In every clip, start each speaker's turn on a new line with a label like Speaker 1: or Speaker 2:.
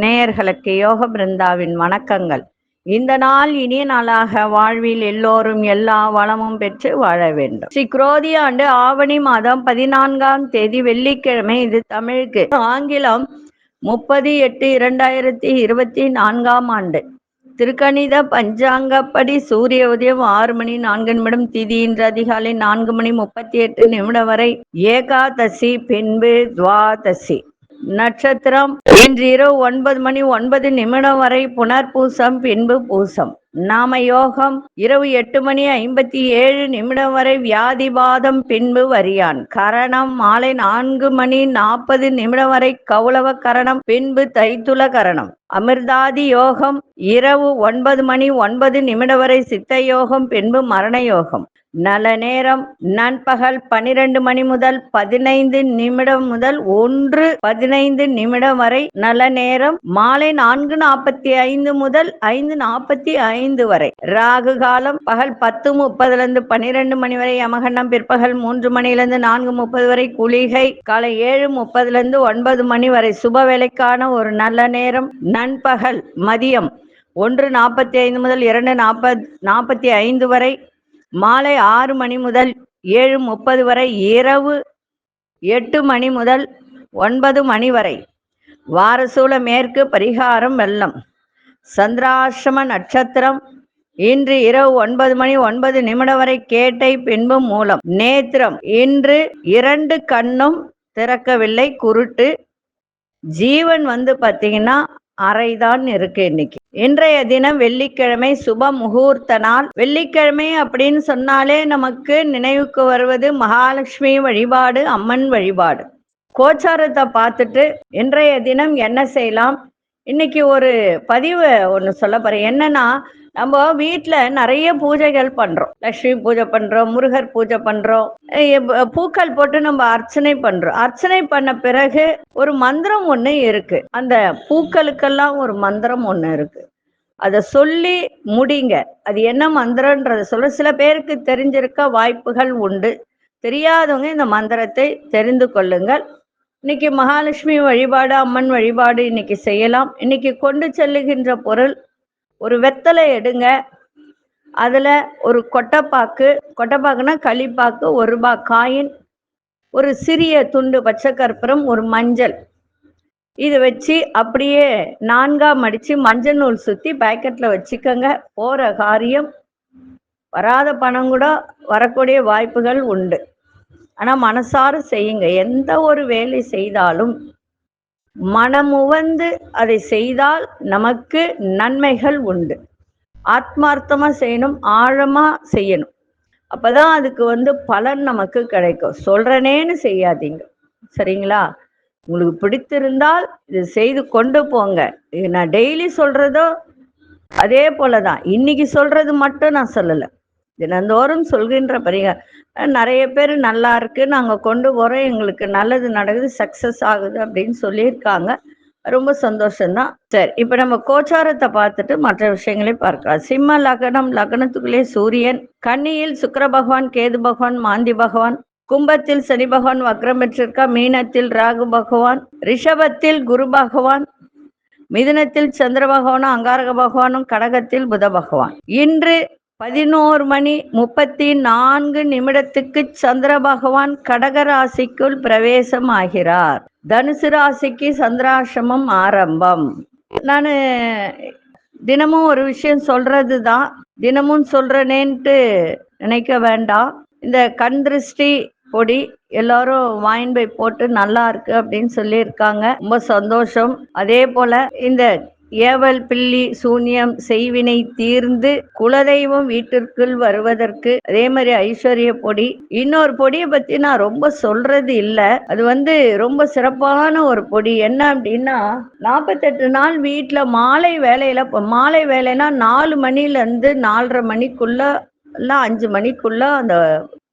Speaker 1: நேயர்களுக்கு யோக பிருந்தாவின் வணக்கங்கள். இந்த நாள் இனிய நாளாக வாழ்வில் எல்லோரும் எல்லா வளமும் பெற்று வாழ வேண்டும். ஸ்ரீ குரோதி ஆண்டு ஆவணி மாதம் பதினான்காம் தேதி வெள்ளிக்கிழமை இது தமிழுக்கு. ஆங்கிலம் முப்பது எட்டு இரண்டாயிரத்தி இருபத்தி நான்காம் ஆண்டு. திருக்கணித பஞ்சாங்கப்படி சூரிய உதயம் ஆறு மணி நான்கு நிமிடம் திதி இன்று அதிகாலை நான்கு மணி முப்பத்தி எட்டு நிமிடம் வரை ஏகாதசி பின்பு துவாதசி. நட்சத்திரம் இன்று இரவு ஒன்பது மணி ஒன்பது நிமிடம் வரை புனர்பூசம் பின்பு பூசம். நாம யோகம் இரவு எட்டு மணி ஐம்பத்தி ஏழு நிமிடம் வரை வியாதிவாதம் பின்பு வரியான். கரணம் மாலை நான்கு மணி நாற்பது நிமிடம் வரை கௌளவ கரணம் பின்பு தைத்துல கரணம். அமிர்தாதி யோகம் இரவு ஒன்பது மணி ஒன்பது நிமிடம் வரை சித்த யோகம் பின்பு மரண யோகம். நல்ல நேரம் நண்பகல் பனிரெண்டு மணி முதல் பதினைந்து நிமிடம் முதல் ஒன்று பதினைந்து நிமிடம் வரை நல்ல நேரம் மாலை நான்கு நாற்பத்தி ஐந்து முதல் ஐந்து நாற்பத்தி ஐந்து வரை. ராகு காலம் பகல் பத்து முப்பதுல இருந்து பன்னிரெண்டு மணி வரை யமகண்டம் பிற்பகல் மூன்று மணிலிருந்து நான்கு முப்பது வரை குளிகை காலை ஏழு முப்பதுல இருந்து ஒன்பது மணி வரை. சுப வேலைக்கான ஒரு நல்ல நேரம் நண்பகல் மதியம் ஒன்று நாற்பத்தி ஐந்து முதல் இரண்டு நாற்பத் நாற்பத்தி ஐந்து வரை மாலை ஆறு மணி முதல் ஏழு முப்பது வரை இரவு எட்டு மணி முதல் ஒன்பது மணி வரை. வாரசூல மேற்கு பரிகாரம் வெள்ளம். சந்திராசிரம நட்சத்திரம். இன்று இரவு ஒன்பது மணி ஒன்பது நிமிடம் வரை கேட்டை பின்பு மூலம். நேத்திரம். இன்று இரண்டு கண்ணும் திறக்கவில்லை குருட்டு. ஜீவன் வந்து பார்த்தீங்கன்னா அறைதான் இருக்கு இன்னைக்கு. இன்றைய தினம் வெள்ளிக்கிழமை சுப முகூர்த்த நாள். வெள்ளிக்கிழமை அப்படின்னு சொன்னாலே நமக்கு நினைவுக்கு வருவது மகாலட்சுமி வழிபாடு அம்மன் வழிபாடு. கோச்சாரத்தை பார்த்துட்டு இன்றைய தினம் என்ன செய்யலாம்? இன்னைக்கு ஒரு பதிவு ஒன்று சொல்ல போறேன். என்னன்னா நம்ம வீட்டில் நிறைய பூஜைகள் பண்றோம். லக்ஷ்மி பூஜை பண்றோம் முருகர் பூஜை பண்றோம். பூக்கள் போட்டு நம்ம அர்ச்சனை பண்றோம். அர்ச்சனை பண்ண பிறகு ஒரு மந்திரம் ஒன்று இருக்கு. அந்த பூக்களுக்கெல்லாம் ஒரு மந்திரம் ஒன்று இருக்கு. அதை சொல்லி முடிங்க. அது என்ன மந்திரன்றத சொல்ல சில பேருக்கு தெரிஞ்சிருக்க வாய்ப்புகள் உண்டு. தெரியாதவங்க இந்த மந்திரத்தை தெரிந்து கொள்ளுங்கள். இன்னைக்கு மகாலட்சுமி வழிபாடு அம்மன் வழிபாடு இன்னைக்கு செய்யலாம். இன்னைக்கு கொண்டு செல்லுகின்ற பொருள் ஒரு வெத்தலை எடுங்க. அதில் ஒரு கொட்டைப்பாக்கு கொட்டைப்பாக்குனா களிப்பாக்கு ஒரு ரூபாய் காயின் ஒரு சிறிய துண்டு பச்சை கற்பூரம் ஒரு மஞ்சள். இது வச்சு அப்படியே நான்கா மடிச்சு மஞ்சள் நூல் சுத்தி பேக்கெட்ல வச்சுக்கோங்க. போற காரியம். வராத பணம் கூட வரக்கூடிய வாய்ப்புகள் உண்டு. ஆனா மனசார செய்யுங்க. எந்த ஒரு வேலை செய்தாலும் மனமுவந்து அதை செய்தால் நமக்கு நன்மைகள் உண்டு. ஆத்மார்த்தமா செய்யணும் ஆழமா செய்யணும். அப்பதான் அதுக்கு வந்து பலன் நமக்கு கிடைக்கும். சொல்றனேன்னு செய்யாதீங்க. சரிங்களா? உங்களுக்கு பிடித்திருந்தால் இது செய்து கொண்டு போங்க. இது நான் டெய்லி சொல்றதோ அதே போலதான். இன்னைக்கு சொல்றது மட்டும் நான் சொல்லலை. தினந்தோறும் சொல்கின்ற பரிகாரம். நிறைய பேர் நல்லா இருக்கு நாங்க கொண்டு போறோம் எங்களுக்கு நல்லது நடக்குது சக்சஸ் ஆகுது அப்படின்னு சொல்லியிருக்காங்க. ரொம்ப சந்தோஷம்தான். சரி இப்ப நம்ம கோச்சாரத்தை பார்த்துட்டு மற்ற விஷயங்களை பார்க்கலாம். சிம்ம லக்னம் லக்னத்துக்குள்ளே சூரியன் கன்னியில் சுக்கர பகவான் கேது பகவான் மாந்தி பகவான் கும்பத்தில் சனி பகவான் வக்ரம் பெற்றிருக்கா மீனத்தில் ராகு பகவான் ரிஷபத்தில் குரு பகவான் மிதுனத்தில் சந்திர பகவானும் அங்காரக பகவானும் கடகத்தில் புத பகவான். இன்று பதினோரு மணி முப்பத்தி நான்கு நிமிடத்துக்கு சந்திர பகவான் கடக ராசிக்குள் பிரவேசம் ஆகிறார் தனுசு ராசிக்கு சந்திராசிரமம் ஆரம்பம். நான் தினமும் ஒரு விஷயம் சொல்றது தான் தினமும் சொல்றேனேன்ட்டு நினைக்க வேண்டாம். இந்த கண் திருஷ்டி பொடி எல்லாரும் வாயின் போய் போட்டு நல்லா இருக்கு அப்படின்னு சொல்லியிருக்காங்க. ரொம்ப சந்தோஷம். அதே போல இந்த ஏவல் பில்லி சூன்யம் செய்வினை தீர்ந்து குலதெய்வம் வீட்டிற்குள் வருவதற்கு அதே மாதிரி ஐஸ்வர்ய பொடி. இன்னொரு பொடியை பத்தி நான் ரொம்ப சொல்றது இல்ல. அது வந்து ரொம்ப சிறப்பான ஒரு பொடி. என்ன அப்படின்னா நாற்பத்தெட்டு நாள் வீட்டுல மாலை வேலையில மாலை வேலைன்னா நாலு மணில இருந்து நாலரை மணிக்குள்ள எல்லாம் அஞ்சு மணிக்குள்ள அந்த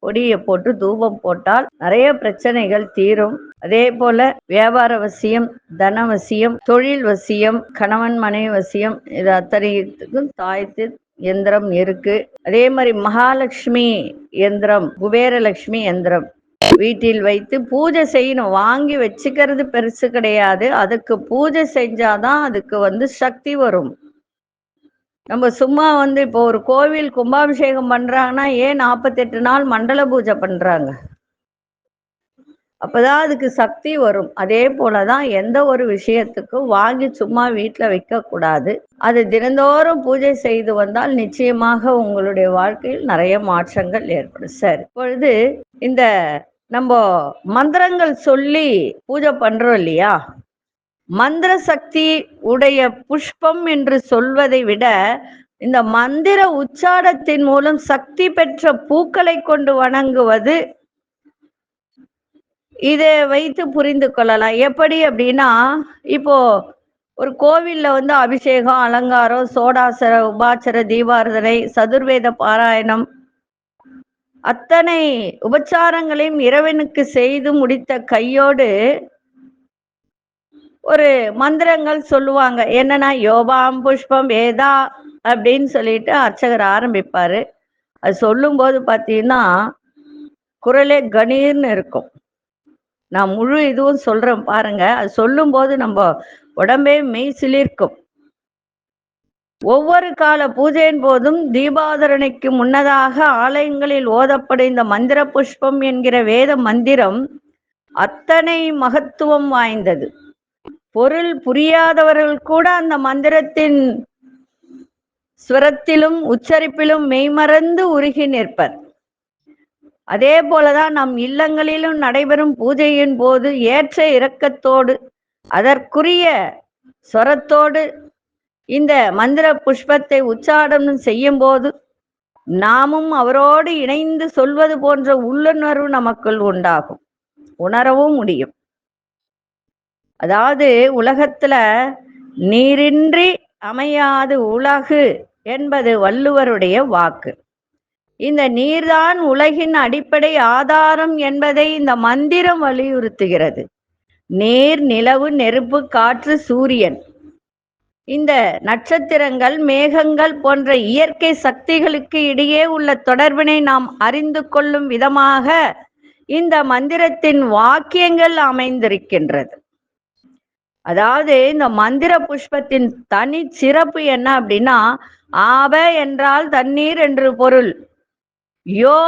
Speaker 1: பொடியை போட்டு தூபம் போட்டால் நிறைய பிரச்சனைகள் தீரும். அதே போல வியாபார வசியம் தன வசியம் தொழில் வசியம் கணவன் மனைவி வசியம் இது அத்தனைக்கும் தாய்த்து எந்திரம் இருக்கு. அதே மாதிரி மகாலட்சுமி எந்திரம் குபேரலட்சுமி எந்திரம் வீட்டில் வைத்து பூஜை செய்யணும். வாங்கி வச்சுக்கிறது பெருசு கிடையாது. அதுக்கு பூஜை செஞ்சாதான் அதுக்கு வந்து சக்தி வரும். நம்ம சும்மா வந்து இப்போ ஒரு கோவில் கும்பாபிஷேகம் பண்றாங்கன்னா ஏன் நாற்பத்தெட்டு நாள் மண்டல பூஜை பண்றாங்க? அப்பதான் அதுக்கு சக்தி வரும். அதே போலதான் எந்த ஒரு விஷயத்துக்கும் வாங்கி சும்மா வீட்டுல வைக்க கூடாது. அது தினந்தோறும் பூஜை செய்து வந்தால் நிச்சயமாக உங்களுடைய வாழ்க்கையில் நிறைய மாற்றங்கள் ஏற்படும். சரி இப்பொழுது இந்த நம்ம மந்திரங்கள் சொல்லி பூஜை பண்றோம் இல்லையா? மந்திர சக்தி உடைய புஷ்பம் என்று சொல்வதை விட இந்த மந்திர உச்சாடத்தின் மூலம் சக்தி பெற்ற பூக்களை கொண்டு வணங்குவது இதை வைத்து புரிந்து கொள்ளலாம். எப்படி அப்படின்னா இப்போ ஒரு கோவில்ல வந்து அபிஷேகம் அலங்காரம் சோடாசர உபாச்சர தீபாரதனை சதுர்வேத பாராயணம் அத்தனை உபச்சாரங்களையும் இறைவனுக்கு செய்து முடித்த கையோடு ஒரு மந்திரங்கள் சொல்லுவாங்க. என்னன்னா யோபாம் புஷ்பம் வேதா அப்படின்னு சொல்லிட்டு அர்ச்சகர் ஆரம்பிப்பாரு. அது சொல்லும்போது பார்த்தீங்கன்னா குரலே கணீர்னு இருக்கும். நான் முழு இதுவும் சொல்றேன் பாருங்க. அது சொல்லும்போது நம்ம உடம்பே மெய் சிலிர்க்கும். ஒவ்வொரு கால பூஜையின் போதும் தீபாதரணைக்கு முன்னதாக ஆலயங்களில் ஓதப்படும் இந்த மந்திர புஷ்பம் என்கிற வேத மந்திரம் அத்தனை மகத்துவம் வாய்ந்தது. பொருள் புரியாதவர்கள் கூட அந்த மந்திரத்தின் ஸ்வரத்திலும் உச்சரிப்பிலும் மெய்மறந்து உருகி நிற்பர். அதே போலதான் நம் இல்லங்களிலும் நடைபெறும் பூஜையின் போது ஏற்ற இரக்கத்தோடு அதற்குரிய ஸ்வரத்தோடு இந்த மந்திர புஷ்பத்தை உச்சாடனம் செய்யும் போது நாமும் அவரோடு இணைந்து சொல்வது போன்ற உள்ளுணர்வு நமக்குள் உண்டாகும். உணரவும் முடியும். அதாவது உலகத்துல நீரின்றி அமையாது உலகு என்பது வள்ளுவருடைய வாக்கு. இந்த நீர்தான் உலகின் அடிப்படை ஆதாரம் என்பதை இந்த மந்திரம் வலியுறுத்துகிறது. நீர் நிலவு நெருப்பு காற்று சூரியன். இந்த நட்சத்திரங்கள் மேகங்கள் போன்ற இயற்கை சக்திகளுக்கு இடையே உள்ள தொடர்பினை நாம் அறிந்து கொள்ளும் விதமாக இந்த மந்திரத்தின் வாக்கியங்கள் அமைந்திருக்கின்றது. அதாவது இந்த மந்திர புஷ்பத்தின் தனி சிறப்பு என்ன அப்படின்னா ஆப என்றால் தண்ணீர் என்று பொருள். யோ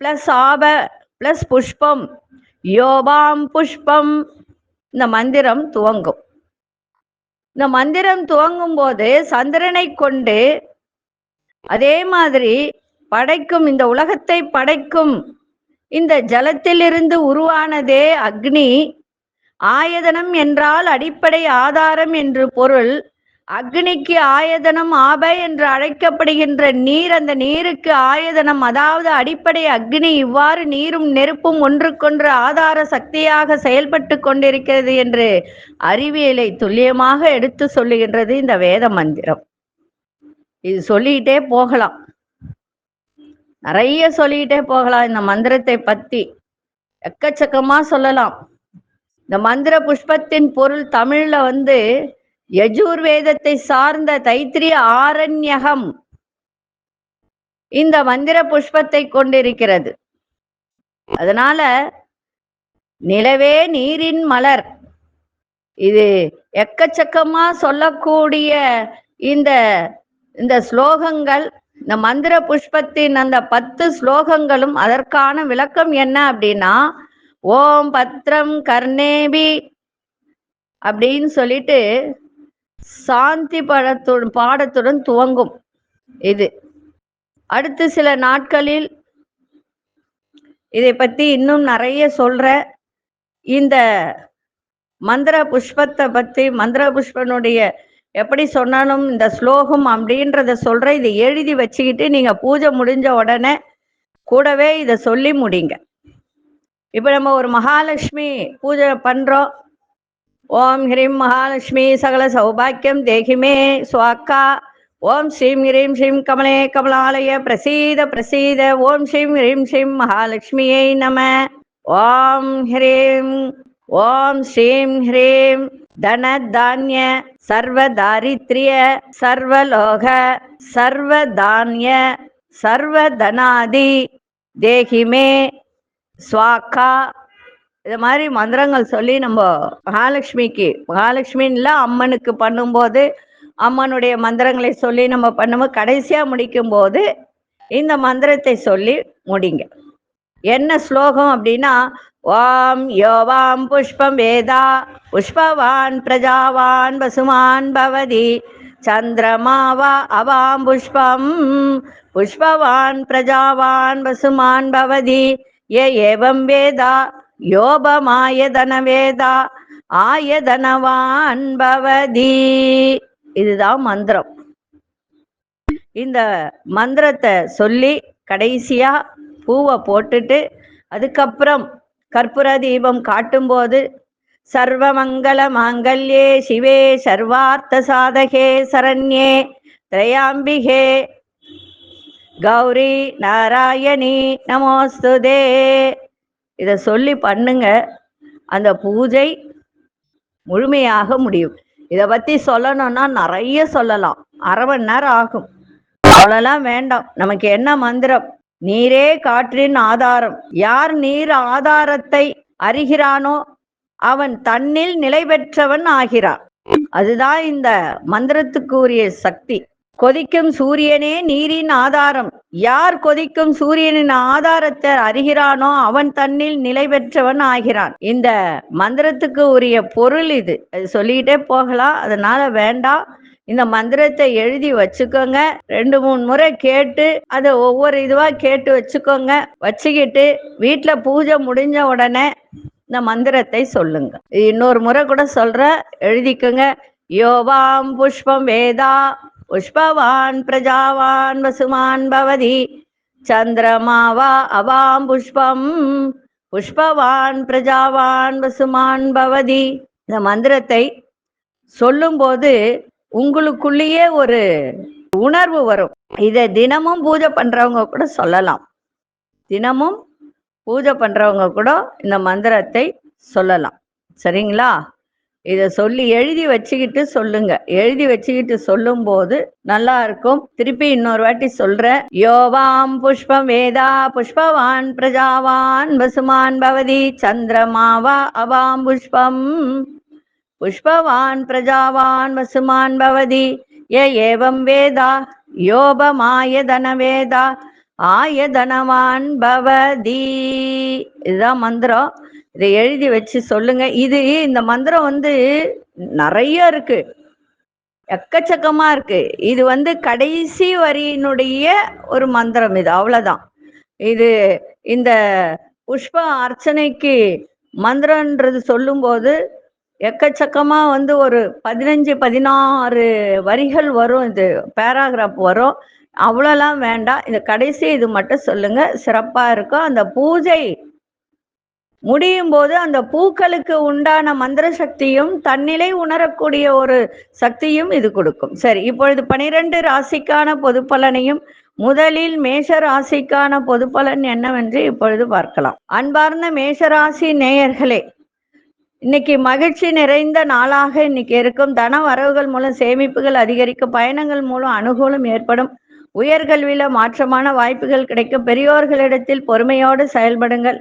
Speaker 1: பிளஸ் ஆப பிளஸ் புஷ்பம். யோபாம் புஷ்பம். இந்த மந்திரம் துவங்கும். இந்த மந்திரம் துவங்கும் போது சந்திரனை கொண்டு அதே மாதிரி படைக்கும் இந்த உலகத்தை படைக்கும் இந்த ஜலத்திலிருந்து உருவானதே அக்னி. ஆயதனம் என்றால் அடிப்படை ஆதாரம் என்று பொருள். அக்னிக்கு ஆயதனம் ஆப என்று அழைக்கப்படுகின்ற நீர் அந்த நீருக்கு ஆயதனம் அதாவது அடிப்படை அக்னி இவ்வாறு நீரும் நெருப்பும் ஒன்றுக்கொன்று ஆதார சக்தியாக செயல்பட்டு கொண்டிருக்கிறது என்று அறிவியலை துல்லியமாக எடுத்து சொல்லுகின்றது இந்த வேத மந்திரம். இது சொல்லிக்கிட்டே போகலாம். நிறைய சொல்லிக்கிட்டே போகலாம். இந்த மந்திரத்தை பத்தி எக்கச்சக்கமா சொல்லலாம். இந்த மந்திர புஷ்பத்தின் பொருள் தமிழ்ல வந்து யஜூர்வேதத்தை சார்ந்த தைத்திரிய ஆரண்யகம் இந்த மந்திர புஷ்பத்தை கொண்டிருக்கிறது. அதனால நிலவே நீரின் மலர். இது எக்கச்சக்கமா சொல்லக்கூடிய இந்த இந்த ஸ்லோகங்கள் இந்த மந்திர புஷ்பத்தின் அந்த பத்து ஸ்லோகங்களும் அதற்கான விளக்கம் என்ன அப்படின்னா ஓம் பத்ரம் கர்ணேபி அப்படின்னு சொல்லிட்டு சாந்தி படத்துடன் பாடத்துடன் துவங்கும் இது. அடுத்து சில நாட்களில் இதை பத்தி இன்னும் நிறைய சொல்ற இந்த மந்திர புஷ்பத்தை பத்தி மந்திர புஷ்பனுடைய எப்படி சொன்னாலும் இந்த ஸ்லோகம் அப்படின்றத சொல்ற இதை எழுதி வச்சுக்கிட்டு நீங்க பூஜை முடிஞ்ச உடனே கூடவே இதை சொல்லி முடிங்க. இப்ப நம்ம ஒரு மகாலட்சுமி பூஜை பண்றோம். ஓம் ஹ்ரீம் மகாலட்சுமி சகல சௌபாக்கியம் தேகிமே சுவாக்கா. ஓம் ஸ்ரீம் ஹ்ரீம் ஸ்ரீம் கமலே கமலாலய பிரசீத பிரசீத. ஓம் ஸ்ரீம் ஹ்ரீம் ஸ்ரீம் மகாலட்சுமியை நம. ஓம் ஹ்ரீம் ஓம் ஸ்ரீம் ஹ்ரீம். தன தானிய சர்வ தாரித்ரிய சர்வலோக சர்வ தானிய சர்வ தனாதி தேகிமே ஸ்வாக்கா இது மாதிரி மந்திரங்கள் சொல்லி நம்ம மகாலட்சுமிக்கு மகாலட்சுமின்ல அம்மனுக்கு பண்ணும்போது அம்மனுடைய மந்திரங்களை சொல்லி நம்ம பண்ணும்போது கடைசியா முடிக்கும் போது இந்த மந்திரத்தை சொல்லி முடிங்க. என்ன ஸ்லோகம் அப்படின்னா ஓம் யோவாம் புஷ்பம் வேதா புஷ்பவான் பிரஜாவான் வசுமான் பவதி சந்திரமாவா அவாம் புஷ்பம் புஷ்பவான் பிரஜாவான் வசுமான் பவதி ஏ ஏவம் வேதா யோபமாயதன வேதா ஆயதனவான் பவதி. இதுதான் மந்திரம். இந்த மந்திரத்தை சொல்லி கடைசியா பூவை போட்டுட்டு அதுக்கப்புறம் கற்பூர தீபம் காட்டும்போது சர்வமங்கல மாங்கல்யே சிவே சர்வார்த்த சாதகே சரண்யே திரையாம்பிகே கௌரி நாராயணி நமோஸ்துதே. இதை சொல்லி பண்ணுங்க. அந்த பூஜை முழுமையாக முடியும். இதை பத்தி சொல்லணும்னா நிறைய சொல்லலாம். அரை மணி நேரம் ஆகும். அவ்வளோலாம் வேண்டாம். நமக்கு என்ன மந்திரம்? நீரே காற்றின் ஆதாரம். யார் நீர் ஆதாரத்தை அறிகிறானோ அவன் தன்னில் நிலை பெற்றவன் ஆகிறான். அதுதான் இந்த மந்திரத்துக்குரிய சக்தி. கொதிக்கும் சூரியனே நீரின் ஆதாரம். யார் கொதிக்கும் சூரியனின் ஆதாரத்தை அறிகிறானோ அவன் தன்னில் நிலை பெற்றவன் ஆகிறான். இந்த மந்திரத்துக்கு உரிய பொருள் இது. அது சொல்லிக்கிட்டே போகலாம். அதனால வேண்டாம். இந்த மந்திரத்தை எழுதி வச்சுக்கோங்க. ரெண்டு மூணு முறை கேட்டு அதை ஒவ்வொரு இதுவா கேட்டு வச்சுக்கோங்க. வச்சுக்கிட்டு வீட்டில் பூஜை முடிஞ்ச உடனே இந்த மந்திரத்தை சொல்லுங்க. இன்னொரு முறை கூட சொல்ற எழுதிக்கோங்க. யோவாம் புஷ்பம் வேதா புஷ்பவான் பிரஜாவான் வசுமான் பவதி சந்திரமாவா அவாம் புஷ்பம் புஷ்பவான் பிரஜாவான் வசுமான் பவதி இந்த மந்திரத்தை சொல்லும்போது உங்களுக்குள்ளேயே ஒரு உணர்வு வரும். இதை தினமும் பூஜை பண்றவங்க கூட சொல்லலாம். தினமும் பூஜை பண்றவங்க கூட இந்த மந்திரத்தை சொல்லலாம். சரிங்களா? இதை சொல்லி எழுதி வச்சுக்கிட்டு சொல்லுங்க. எழுதி வச்சுக்கிட்டு சொல்லும்போது நல்லா இருக்கும். திருப்பி இன்னொரு வாட்டி சொல்றேன் யோவாம் புஷ்பம் வேதா புஷ்பவான் பிரஜாவான் வசுமான் பவதி சந்திரமாவா அவாம் புஷ்பம். புஷ்பவான் பிரஜாவான் வசுமான் பவதி ஏ ஏவம் வேதா யோபமாயதன வேதா ஆயதனவான் பவதி. இதுதான் மந்திரம். இதை எழுதி வச்சு சொல்லுங்க. இது இந்த மந்திரம் வந்து நிறைய இருக்கு. எக்கச்சக்கமா இருக்கு. இது வந்து கடைசி வரியினுடைய ஒரு மந்திரம் இது அவ்வளவுதான். இது இந்த புஷ்ப அர்ச்சனைக்கு மந்திரன்றது சொல்லும்போது எக்கச்சக்கமா வந்து ஒரு பதினஞ்சு பதினாறு வரிகள் வரும் இது பேராகிராஃப் வரும். அவ்வளோலாம் வேண்டாம். இந்த கடைசி இது மட்டும் சொல்லுங்க. சிறப்பா இருக்கும். அந்த பூஜை முடியும் போது அந்த பூக்களுக்கு உண்டான மந்திர சக்தியும் தன்னிலை உணரக்கூடிய ஒரு சக்தியும் இது கொடுக்கும். சரி இப்பொழுது பனிரெண்டு ராசிக்கான பொது பலனையும் முதலில் மேஷ ராசிக்கான பொது பலன் என்னவென்று இப்பொழுது பார்க்கலாம். அன்பார்ந்த மேஷராசி நேயர்களே இன்னைக்கு மகிழ்ச்சி நிறைந்த நாளாக இன்னைக்கு இருக்கும். தன வரவுகள் மூலம் சேமிப்புகள் அதிகரிக்கும் பயணங்கள் மூலம் அனுகூலம் ஏற்படும். உயர்கல்வியில மாற்றமான வாய்ப்புகள் கிடைக்கும். பெரியோர்களிடத்தில் பொறுமையோடு செயல்படுங்கள்.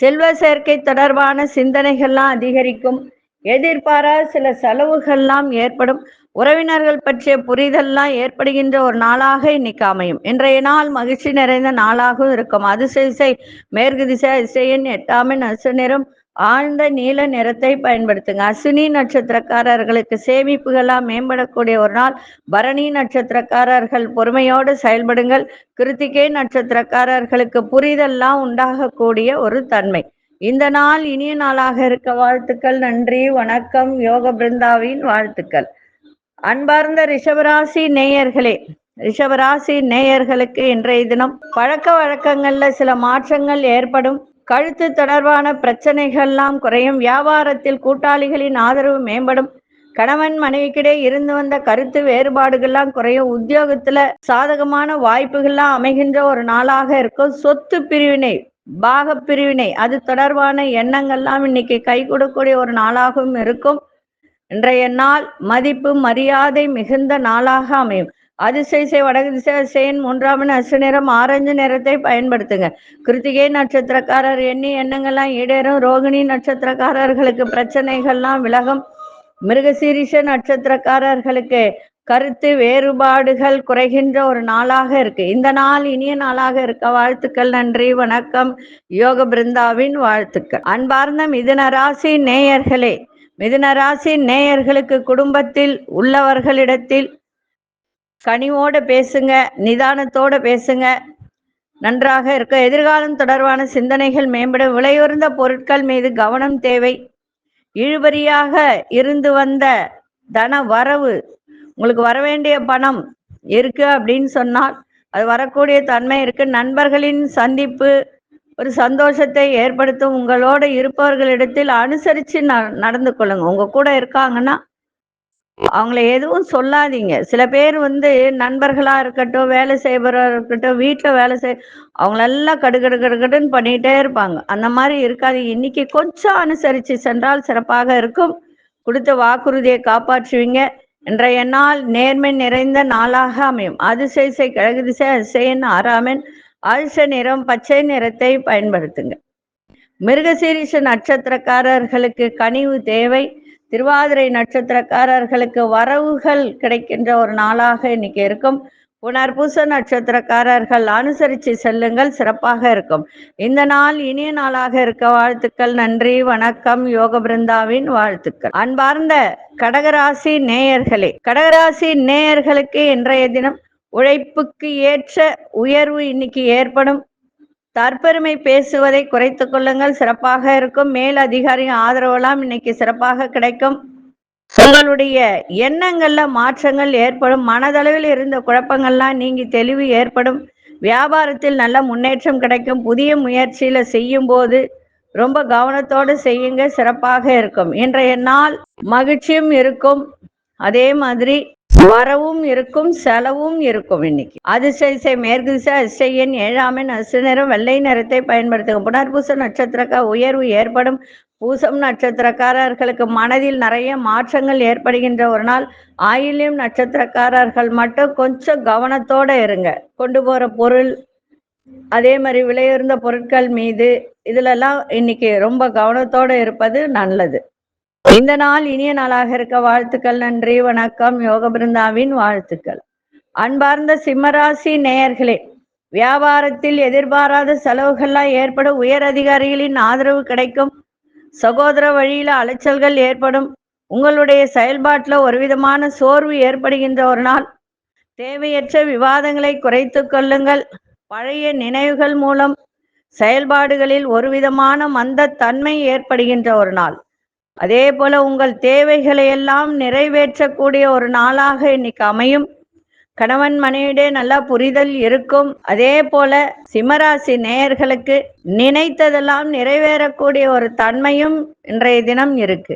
Speaker 1: செல்வ சேர்க்கை தொடர்பான சிந்தனைகள்லாம் அதிகரிக்கும். எதிர்பாரா சில செலவுகள்லாம் ஏற்படும். உறவினர்கள் பற்றிய புரிதல்லாம் ஏற்படுகின்ற ஒரு நாளாக இன்னைக்கு அமையும். இன்றைய நாள் மகிழ்ச்சி நிறைந்த நாளாகவும் இருக்கும். அதிசய இசை மேற்கு திசை இசையின் எட்டாமின் அசுநிறம் ஆழ்ந்த நீல நிறத்தை பயன்படுத்துங்க. அஸ்வினி நட்சத்திரக்காரர்களுக்கு சேமிப்புகளாக மேம்படக்கூடிய ஒரு நாள். பரணி நட்சத்திரக்காரர்கள் பொறுமையோடு செயல்படுங்கள். கிருத்திகை நட்சத்திரக்காரர்களுக்கு புரிதல்லாம் உண்டாகக்கூடிய ஒரு தன்மை. இந்த நாள் இனிய நாளாக இருக்க வாழ்த்துக்கள். நன்றி வணக்கம். யோக பிருந்தாவின் வாழ்த்துக்கள். அன்பார்ந்த ரிஷபராசி நேயர்களே ரிஷபராசி நேயர்களுக்கு இன்றைய தினம் பழக்க வழக்கங்கள்ல சில மாற்றங்கள் ஏற்படும். கழுத்து தொடர்பான பிரச்சனைகள்லாம் குறையும். வியாபாரத்தில் கூட்டாளிகளின் ஆதரவு மேம்படும். கணவன் மனைவிக்கிடையே இருந்து வந்த கருத்து வேறுபாடுகள்லாம் குறையும். உத்தியோகத்துல சாதகமான வாய்ப்புகள்லாம் அமைகின்ற ஒரு நாளாக இருக்கும். சொத்து பிரிவினை பாக பிரிவினை அது தொடர்பான எண்ணங்கள்லாம் இன்னைக்கு கை கொடுக்கக்கூடிய ஒரு நாளாகவும் இருக்கும். இன்றைய நாள் மதிப்பு மரியாதை மிகுந்த நாளாக அமையும். அதிசய வடக்கு திசை அசையின் மூன்றாம் அசு நிறம் ஆரஞ்சு நிறத்தை பயன்படுத்துங்க. கிருத்திகை நட்சத்திரக்காரர் எண்ணி எண்ணங்கள்லாம் ஈடேறும். ரோகிணி நட்சத்திரக்காரர்களுக்கு பிரச்சனைகள்லாம் விலகும். மிருகசீரிஷ நட்சத்திரக்காரர்களுக்கு கருத்து வேறுபாடுகள் குறைகின்ற ஒரு நாளாக இருக்கு. இந்த நாள் இனிய நாளாக இருக்க வாழ்த்துக்கள் நன்றி வணக்கம். யோக பிருந்தாவின் வாழ்த்துக்கள். அன்பார்ந்த மிதுன ராசி நேயர்களே மிதுன ராசி நேயர்களுக்கு குடும்பத்தில் உள்ளவர்களிடத்தில் கனிவோட பேசுங்க நிதானத்தோட பேசுங்க. நன்றாக இருக்க எதிர்காலம் தொடர்பான சிந்தனைகள் மேம்பட விலையுறந்த பொருட்கள் மீது கவனம் தேவை. இழுபறியாக இருந்து வந்த தன வரவு உங்களுக்கு வர வேண்டிய பணம் இருக்கு அப்படின்னு சொன்னால் அது வரக்கூடிய தன்மை இருக்கு. நண்பர்களின் சந்திப்பு ஒரு சந்தோஷத்தை ஏற்படுத்தும். உங்களோட இருப்பவர்களிடத்தில் அனுசரித்து ந நடந்து கொள்ளுங்க. உங்க கூட இருக்காங்கன்னா அவங்கள எதுவும் சொல்லாதீங்க. சில பேர் வந்து நண்பர்களா இருக்கட்டும் வேலை செய்பவராக இருக்கட்டும் வீட்டில் வேலை செய் அவங்களெல்லாம் கடுகடு கடுகடுன்னு பண்ணிட்டே இருப்பாங்க. அந்த மாதிரி இருக்காது. இன்னைக்கு கொஞ்சம் அனுசரித்து சென்றால் சிறப்பாக இருக்கும். கொடுத்த வாக்குறுதியை காப்பாற்றுவீங்க. இன்றைய நாள் நேர்மை நிறைந்த நாளாக அமையும். அதிசய கிழக்கு திசை அதிசயன் ஆறாமன் அதிச நிறம் பச்சை நிறத்தை பயன்படுத்துங்க. மிருகசீரிஷ நட்சத்திரக்காரர்களுக்கு கனிவு தேவை. திருவாதிரை நட்சத்திரக்காரர்களுக்கு வரவுகள் கிடைக்கின்ற ஒரு நாளாக இன்னைக்கு இருக்கும். புனர்பூச நட்சத்திரக்காரர்கள் அனுசரித்து செல்லுங்கள் சிறப்பாக இருக்கும். இந்த நாள் இனிய நாளாக இருக்க வாழ்த்துக்கள் நன்றி வணக்கம் யோக பிருந்தாவின் வாழ்த்துக்கள். அன்பார்ந்த கடகராசி நேயர்களே கடகராசி நேயர்களுக்கு இன்றைய தினம் உழைப்புக்கு ஏற்ற உயர்வு இன்னைக்கு ஏற்படும். தற்பெருமை பேசுவதை குறைத்து கொள்ளுங்கள். சிறப்பாக இருக்கும். மேல் அதிகாரி ஆதரவெல்லாம் இன்னைக்கு சிறப்பாக கிடைக்கும். உங்களுடைய எண்ணங்கள்ல மாற்றங்கள் ஏற்படும். மனதளவில் இருந்த குழப்பங்கள்லாம் நீங்கி தெளிவு ஏற்படும். வியாபாரத்தில் நல்ல முன்னேற்றம் கிடைக்கும். புதிய முயற்சியில செய்யும் போது ரொம்ப கவனத்தோடு செய்யுங்க. சிறப்பாக இருக்கும். இன்றைய நாள் மகிழ்ச்சியும் இருக்கும். அதே மாதிரி வரவும் இருக்கும் செலவும் இருக்கும் இன்னைக்கு. அதிசய மேற்கு திசை அதிசயன் ஏழாமின் அசு நிறம் வெள்ளை நிறத்தை பயன்படுத்துங்க புனர்பூச நட்சத்திரக்கா உயர்வு ஏற்படும். பூசம் நட்சத்திரக்காரர்களுக்கு மனதில் நிறைய மாற்றங்கள் ஏற்படுகின்ற ஒரு நாள். ஆயிலியம் நட்சத்திரக்காரர்கள் மட்டும் கொஞ்சம் கவனத்தோட இருங்க. கொண்டு போற பொருள் அதே மாதிரி விலையுறந்த பொருட்கள் மீது இதுலெல்லாம் இன்னைக்கு ரொம்ப கவனத்தோட இருப்பது நல்லது. இந்த நாள் இனிய நாளாக இருக்க வாழ்த்துக்கள் நன்றி வணக்கம் யோக பிருந்தாவின் வாழ்த்துக்கள். அன்பார்ந்த சிம்மராசி நேயர்களே வியாபாரத்தில் எதிர்பாராத செலவுகள்லாம் ஏற்பட உயர் அதிகாரிகளின் ஆதரவு கிடைக்கும். சகோதர வழியில அலைச்சல்கள் ஏற்படும். உங்களுடைய செயல்பாட்டில் ஒரு விதமான சோர்வு ஏற்படுகின்ற ஒரு நாள். தேவையற்ற விவாதங்களை குறைத்து கொள்ளுங்கள். பழைய நினைவுகள் மூலம் செயல்பாடுகளில் ஒரு விதமான மந்த தன்மை ஏற்படுகின்ற ஒரு நாள். அதே போல உங்கள் தேவைகளை எல்லாம் நிறைவேற்றக்கூடிய ஒரு நாளாக இன்னைக்கு அமையும். கணவன் மனைவிடே நல்லா புரிதல் இருக்கும். அதே போல சிம்மராசி நேயர்களுக்கு நினைத்ததெல்லாம் நிறைவேறக்கூடிய ஒரு தன்மையும் இன்றைய தினம் இருக்கு.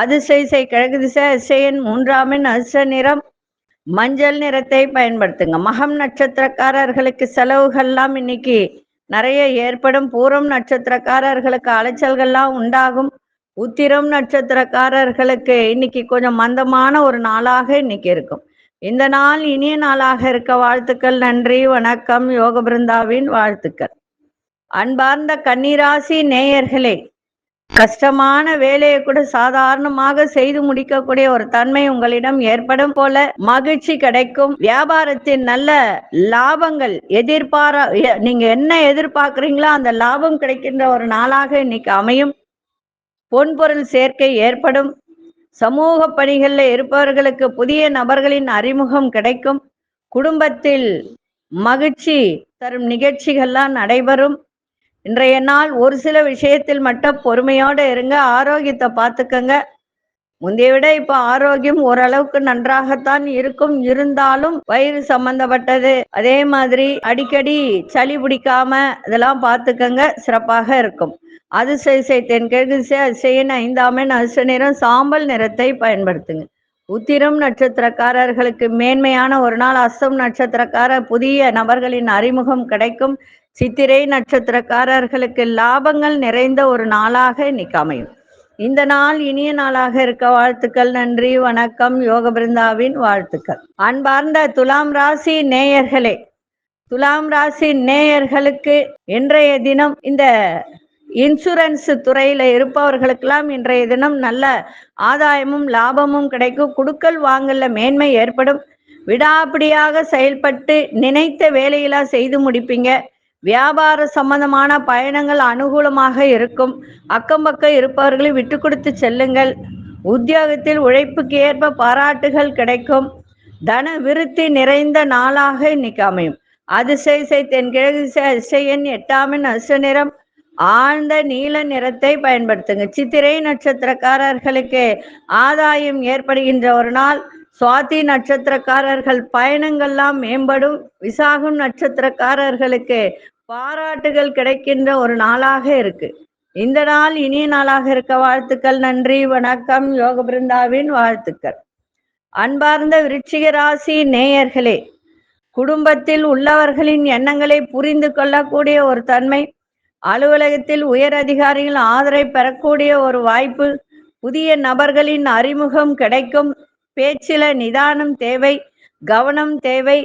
Speaker 1: அதிசைசை கிழக்கு திசை அதிசயன் மூன்றாமின் அரிச நிறம் மஞ்சள் நிறத்தை பயன்படுத்துங்க. மகம் நட்சத்திரக்காரர்களுக்கு செலவுகள்லாம் இன்னைக்கு நிறைய ஏற்படும். பூரம் நட்சத்திரக்காரர்களுக்கு அலைச்சல்கள்லாம் உண்டாகும். உத்திரம் நட்சத்திரக்காரர்களுக்கு இன்னைக்கு கொஞ்சம் மந்தமான ஒரு நாளாக இன்னைக்கு இருக்கும். இந்த நாள் இனிய நாளாக இருக்க வாழ்த்துக்கள் நன்றி வணக்கம் யோக பிருந்தாவின் வாழ்த்துக்கள். அன்பார்ந்த கன்னிராசி நேயர்களே கஷ்டமான வேலையை கூட சாதாரணமாக செய்து முடிக்கக்கூடிய ஒரு தன்மை உங்களிடம் ஏற்படும் போல மகிழ்ச்சி கிடைக்கும். வியாபாரத்தின் நல்ல லாபங்கள் எதிர்பார நீங்க என்ன எதிர்பார்க்கறீங்களோ அந்த லாபம் கிடைக்கின்ற ஒரு நாளாக இன்னைக்கு அமையும். பொன்பொருள் சேர்க்கை ஏற்படும். சமூக பணிகளில் இருப்பவர்களுக்கு புதிய நபர்களின் அறிமுகம் கிடைக்கும். குடும்பத்தில் மகிழ்ச்சி தரும் நிகழ்ச்சிகள்லாம் நடைபெறும். இன்றைய நாள் ஒரு சில விஷயத்தில் மட்டும் பொறுமையோடு இருங்க ஆரோக்கியத்தை பார்த்துக்கங்க. முந்தைய விட இப்போ ஆரோக்கியம் ஓரளவுக்கு நன்றாகத்தான் இருக்கும். இருந்தாலும் வயிறு சம்பந்தப்பட்டது அதே மாதிரி அடிக்கடி சளி பிடிக்காம இதெல்லாம் பார்த்துக்கங்க சிறப்பாக இருக்கும். அதிசய தென்கிழக்கு திசை அதிசயன் ஐந்தாமன் அதிர்ஷ்ட நிறம் சாம்பல் நிறத்தை பயன்படுத்துங்க. உத்திரம் நட்சத்திரக்காரர்களுக்கு மேன்மையான ஒரு நாள் அஸ்தம் நட்சத்திரக்கார புதிய நபர்களின் அறிமுகம் கிடைக்கும். சித்திரை நட்சத்திரக்காரர்களுக்கு லாபங்கள் நிறைந்த ஒரு நாளாக இன்னைக்கு அமையும். இந்த நாள் இனிய நாளாக இருக்க வாழ்த்துக்கள் நன்றி வணக்கம் யோக பிருந்தாவின் வாழ்த்துக்கள். அன்பார்ந்த துலாம் ராசி நேயர்களே துலாம் ராசி நேயர்களுக்கு இன்றைய தினம் இந்த இன்சூரன்ஸ் துறையில இருப்பவர்களுக்கெல்லாம் இன்றைய தினம் நல்ல ஆதாயமும் லாபமும் கிடைக்கும். குடுக்கல் வாங்கல மேன்மை ஏற்படும். விடாப்பிடியாக செயல்பட்டு நினைத்த வேலையெல்லாம் செய்து முடிப்பீங்க. வியாபார சம்பந்தமான பயணங்கள் அனுகூலமாக இருக்கும். அக்கம் பக்கம் இருப்பவர்களை விட்டு கொடுத்து செல்லுங்கள். உத்தியோகத்தில் உழைப்புக்கு ஏற்ப பாராட்டுகள் கிடைக்கும். தன விருத்தி நிறைந்த நாளாக இன்னைக்கு அமையும். அதிசய தென்கிழக்கு அதிசயன் எட்டாமின் அசு நிறம் ஆழ்ந்த நீல நிறத்தை பயன்படுத்துங்க. சித்திரை நட்சத்திரக்காரர்களுக்கு ஆதாயம் ஏற்படுகின்ற ஒரு நாள். சுவாதி நட்சத்திரக்காரர்கள் பயணங்கள்லாம் மேம்படும். விசாகம் நட்சத்திரக்காரர்களுக்கு பாராட்டுகள் கிடைக்கின்ற ஒரு நாளாக இருக்கு. இந்த நாள் இனிய நாளாக இருக்க வாழ்த்துக்கள் நன்றி வணக்கம் யோக பிருந்தாவின் வாழ்த்துக்கள். அன்பார்ந்த விருச்சிக ராசி நேயர்களே குடும்பத்தில் உள்ளவர்களின் எண்ணங்களை புரிந்து கொள்ளக்கூடிய ஒரு தன்மை அலுவலகத்தில் உயர் அதிகாரிகள் ஆதரவை பெறக்கூடிய ஒரு வாய்ப்பு புதிய நபர்களின் அறிமுகம் கிடைக்கும் பேச்சில நிதானம் தேவை கவனம் தேவை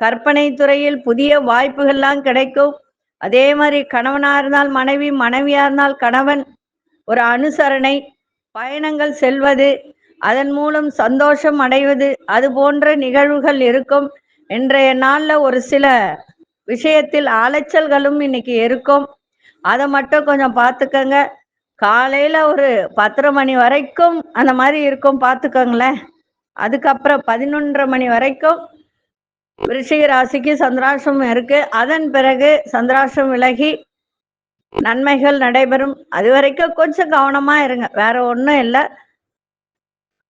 Speaker 1: கற்பனை துறையில் புதிய வாய்ப்புகள்லாம் கிடைக்கும். அதே மாதிரி கணவனா இருந்தால் மனைவி மனைவியா இருந்தால் கணவன் ஒரு அனுசரணை பயணங்கள் செல்வது அதன் மூலம் சந்தோஷம் அடைவது அது போன்ற நிகழ்வுகள் இருக்கும். இன்றைய நாளில் ஒரு சில விஷயத்தில் அலைச்சல்களும் இன்னைக்கு இருக்கும். அதை மட்டும் கொஞ்சம் பார்த்துக்கங்க. காலையில ஒரு பத்தரை மணி வரைக்கும் அந்த மாதிரி இருக்கும் பார்த்துக்கோங்களேன். அதுக்கப்புறம் பதினொன்றரை மணி வரைக்கும் விருச்சிக ராசிக்கு சந்திராசம் இருக்கு. அதன் பிறகு சந்திராசம் விலகி நன்மைகள் நடைபெறும். அது வரைக்கும் கொஞ்சம் கவனமா இருங்க. வேற ஒன்றும் இல்லை.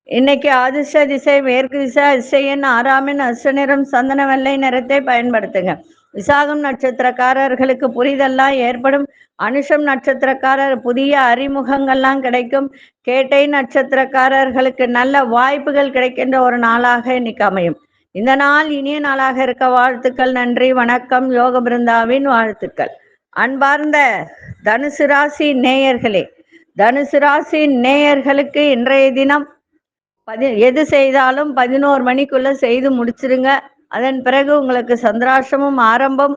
Speaker 1: இன்னைக்கு அதிர்ஷ்ட திசை மேற்கு திசை அதிசயன் ஆறாமின் அசு நிறம் சந்தன வெள்ளை நிறத்தை பயன்படுத்துங்க. விசாகம் நட்சத்திரக்காரர்களுக்கு புரிதெல்லாம் ஏற்படும். அனுஷம் நட்சத்திரக்காரர் புதிய அறிமுகங்கள்லாம் கிடைக்கும். கேட்டை நட்சத்திரக்காரர்களுக்கு நல்ல வாய்ப்புகள் கிடைக்கின்ற ஒரு நாளாக இன்னைக்கு அமையும். இந்த நாள் இனிய நாளாக இருக்க வாழ்த்துக்கள் நன்றி வணக்கம் யோக பிருந்தாவின் வாழ்த்துக்கள். அன்பார்ந்த தனுசு ராசி நேயர்களே தனுசு ராசி நேயர்களுக்கு இன்றைய தினம் பதி எது செய்தாலும் பதினோரு மணிக்குள்ள செய்து முடிச்சிருங்க. அதன் பிறகு உங்களுக்கு சந்திராசமும் ஆரம்பம்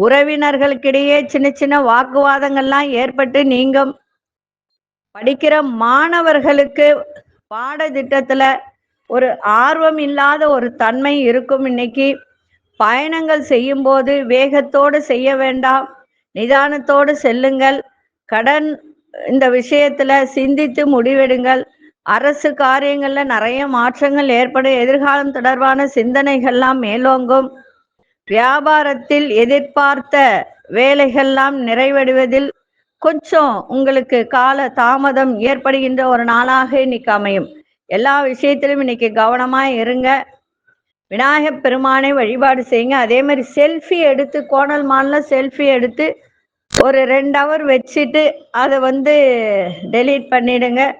Speaker 1: உறவினர்களுக்கிடையே சின்ன சின்ன வாக்குவாதங்கள்லாம் ஏற்பட்டு நீங்கும் படிக்கிற மாணவர்களுக்கு பாடத்திட்டத்துல ஒரு ஆர்வம் இல்லாத ஒரு தன்மை இருக்கும் இன்னைக்கு. பயணங்கள் செய்யும் போது வேகத்தோடு செய்ய வேண்டாம். நிதானத்தோடு செல்லுங்கள். கடன் இந்த விஷயத்துல சிந்தித்து முடிவெடுங்கள். அரசு காரியங்கள்ல நிறைய மாற்றங்கள் ஏற்படும் எதிர்காலம் தொடர்பான சிந்தனைகள்லாம் மேலோங்கும். வியாபாரத்தில் எதிர்பார்த்த வேலைகள்லாம் நிறைவடைவதில் கொஞ்சம் உங்களுக்கு கால தாமதம் ஏற்படுகின்ற ஒரு நாளாக இன்னைக்கு அமையும். எல்லா விஷயத்திலும் இன்னைக்கு கவனமா இருங்க. விநாயகப் பெருமானை வழிபாடு செய்யுங்க. அதே மாதிரி செல்ஃபி எடுத்து கோணல் மாலில் செல்ஃபி எடுத்து ஒரு ரெண்டு ஹவர் வச்சுட்டு அதை வந்து டெலீட் பண்ணிடுங்க.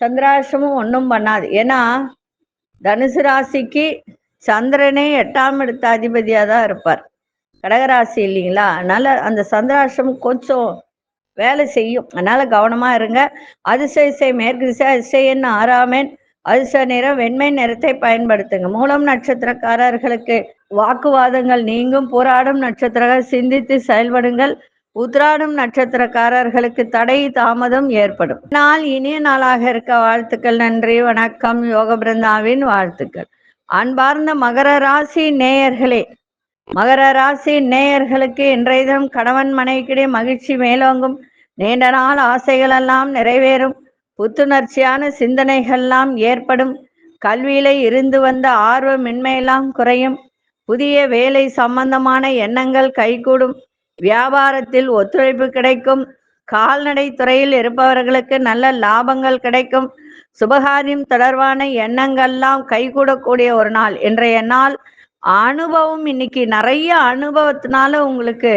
Speaker 1: சந்திராசிரமம் ஒன்றும் பண்ணாது. ஏன்னா தனுசு ராசிக்கு சந்திரனே எட்டாம் இடத்த அதிபதியாக தான் இருப்பார். கடகராசி இல்லைங்களா? அதனால அந்த சந்திராசிரம் கொஞ்சம் வேலை செய்யும். அதனால கவனமா இருங்க. அதிசய மேற்கு திசை அதிசயன் ஆறாமேன் அதிசய நிறம் வெண்மை நிறத்தை பயன்படுத்துங்க. மூலம் நட்சத்திரக்காரர்களுக்கு வாக்குவாதங்கள் நீங்கும். போராடும் நட்சத்திரங்கள் சிந்தித்து செயல்படுங்கள். உத்ராடம் நட்சத்திரக்காரர்களுக்கு தடை தாமதம் ஏற்படும். நாள் இனிய நாளாக இருக்க. வாழ்த்துக்கள் நன்றி வணக்கம். யோக பிருந்தாவின் வாழ்த்துக்கள். அன்பார்ந்த மகர ராசி நேயர்களே மகர ராசி நேயர்களுக்கு இன்றைய தினம் கணவன் மனைவிக்கிடையே மகிழ்ச்சி மேலோங்கும். நீண்ட நாள் ஆசைகள் எல்லாம் நிறைவேறும். புத்துணர்ச்சியான சிந்தனைகள்லாம் ஏற்படும். கல்வியில இருந்து வந்த ஆர்வமின்மையெல்லாம் குறையும். புதிய வேலை சம்பந்தமான எண்ணங்கள் கைகூடும். வியாபாரத்தில் ஒத்துழைப்பு கிடைக்கும். கால்நடை துறையில் இருப்பவர்களுக்கு நல்ல லாபங்கள் கிடைக்கும். சுபகாரியம் தொடர்பான எண்ணங்கள்லாம் கைகூடக்கூடிய ஒரு நாள். இன்றைய நாள் அனுபவம். இன்னைக்கு நிறைய அனுபவத்தினால உங்களுக்கு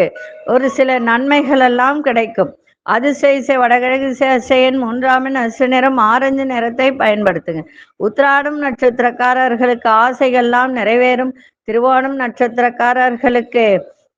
Speaker 1: ஒரு சில நன்மைகள் எல்லாம் கிடைக்கும். அதிசய வடகிழக்கு செயன் மூன்றாமின் அசு நிறம் ஆரஞ்சு நிறத்தை பயன்படுத்துங்க. உத்திராடம் நட்சத்திரக்காரர்களுக்கு ஆசைகள்லாம் நிறைவேறும். திருவோணம் நட்சத்திரக்காரர்களுக்கு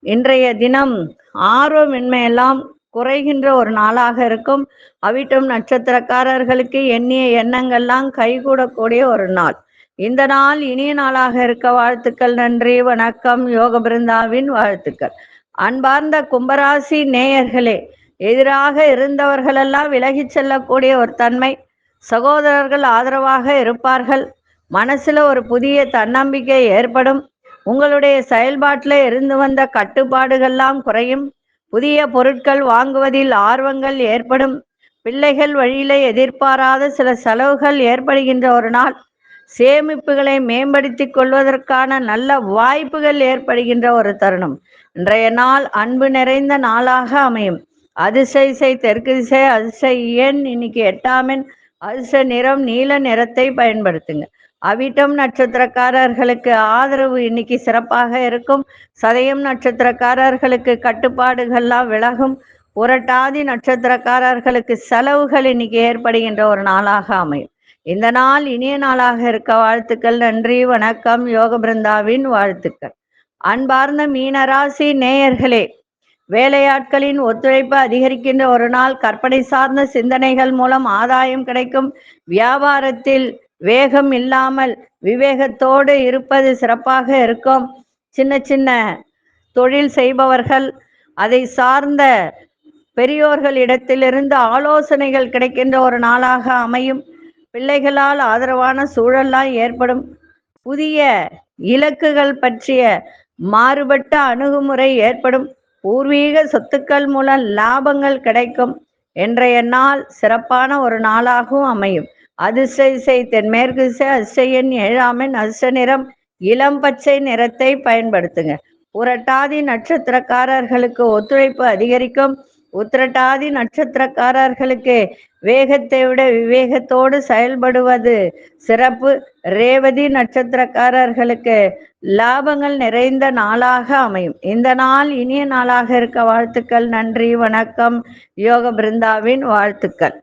Speaker 1: இன்றைய தினம் ஆர்வமின்மையெல்லாம் குறைகின்ற ஒரு நாளாக இருக்கும். அவிட்டம் நட்சத்திரக்காரர்களுக்கு எண்ணிய எண்ணங்கள்லாம் கைகூடக்கூடிய ஒரு நாள். இந்த நாள் இனிய நாளாக இருக்க வாழ்த்துக்கள் நன்றி வணக்கம் யோக பிருந்தாவின் வாழ்த்துக்கள். அன்பார்ந்த கும்பராசி நேயர்களே எதிராக இருந்தவர்களெல்லாம் விலகிச் செல்லக்கூடிய ஒரு தன்மை. சகோதரர்கள் ஆதரவாக இருப்பார்கள். மனசுல ஒரு புதிய தன்னம்பிக்கை ஏற்படும். உங்களுடைய செயல்பாட்டில் இருந்து வந்த கட்டுப்பாடுகள்லாம் குறையும். புதிய பொருட்கள் வாங்குவதில் ஆர்வங்கள் ஏற்படும். பிள்ளைகள் வழியில எதிர்பாராத சில செலவுகள் ஏற்படுகின்ற ஒரு நாள். சேமிப்புகளை மேம்படுத்திக் கொள்வதற்கான நல்ல வாய்ப்புகள் ஏற்படுகின்ற ஒரு தருணம். இன்றைய நாள் அன்பு நிறைந்த நாளாக அமையும். அதிசை இசை தெற்கு திசை அதிசை எண் இன்னைக்கு எட்டாமென் அதிர்ஷ்ட நிறம் நீல நிறத்தை பயன்படுத்துங்க. அவிட்டம் நட்சத்திரக்காரர்களுக்கு ஆதரவு இன்னைக்கு சிறப்பாக இருக்கும். சதயம் நட்சத்திரக்காரர்களுக்கு கட்டுப்பாடுகள்லாம் விலகும். புரட்டாதி நட்சத்திரக்காரர்களுக்கு செலவுகள் இன்னைக்கு ஏற்படுகின்ற ஒரு நாளாக அமையும். இந்த நாள் இனிய நாளாக இருக்க வாழ்த்துக்கள் நன்றி வணக்கம் யோக பிருந்தாவின் வாழ்த்துக்கள். அன்பார்ந்த மீனராசி நேயர்களே வேலையாட்களின் ஒத்துழைப்பு அதிகரிக்கின்ற ஒரு நாள் கற்பனை சார்ந்த சிந்தனைகள் மூலம் ஆதாயம் கிடைக்கும். வியாபாரத்தில் வேகம் இல்லாமல் விவேகத்தோடு இருப்பது சிறப்பாக இருக்கும். சின்ன சின்ன தொழில் செய்பவர்கள் அதை சார்ந்த பெரியோர்களிடத்திலிருந்து ஆலோசனைகள் கிடைக்கின்ற ஒரு நாளாக அமையும். பிள்ளைகளால் ஆதரவான சூழல்லாம் ஏற்படும். புதிய இலக்குகள் பற்றிய மாறுபட்ட அணுகுமுறை ஏற்படும். பூர்வீக சொத்துக்கள் மூலம் லாபங்கள் கிடைக்கும். இன்றைய நாள் சிறப்பான ஒரு நாளாகவும் அமையும். அதிர்ஷ்ட இசை தென்மேற்கு இசை அதிர்ஷ்ட எண் அதிர்ஷ்ட நிறம். இளம் பச்சை நிறத்தை பயன்படுத்துங்க. புரட்டாதி நட்சத்திரக்காரர்களுக்கு ஒத்துழைப்பு அதிகரிக்கும். உத்திரட்டாதி நட்சத்திரக்காரர்களுக்கு வேகத்தை விட விவேகத்தோடு செயல்படுவது சிறப்பு. ரேவதி நட்சத்திரக்காரர்களுக்கு லாபங்கள் நிறைந்த நாளாக அமையும். இந்த நாள் இனிய நாளாக இருக்க வாழ்த்துக்கள். நன்றி வணக்கம். யோக பிருந்தாவின் வாழ்த்துக்கள்.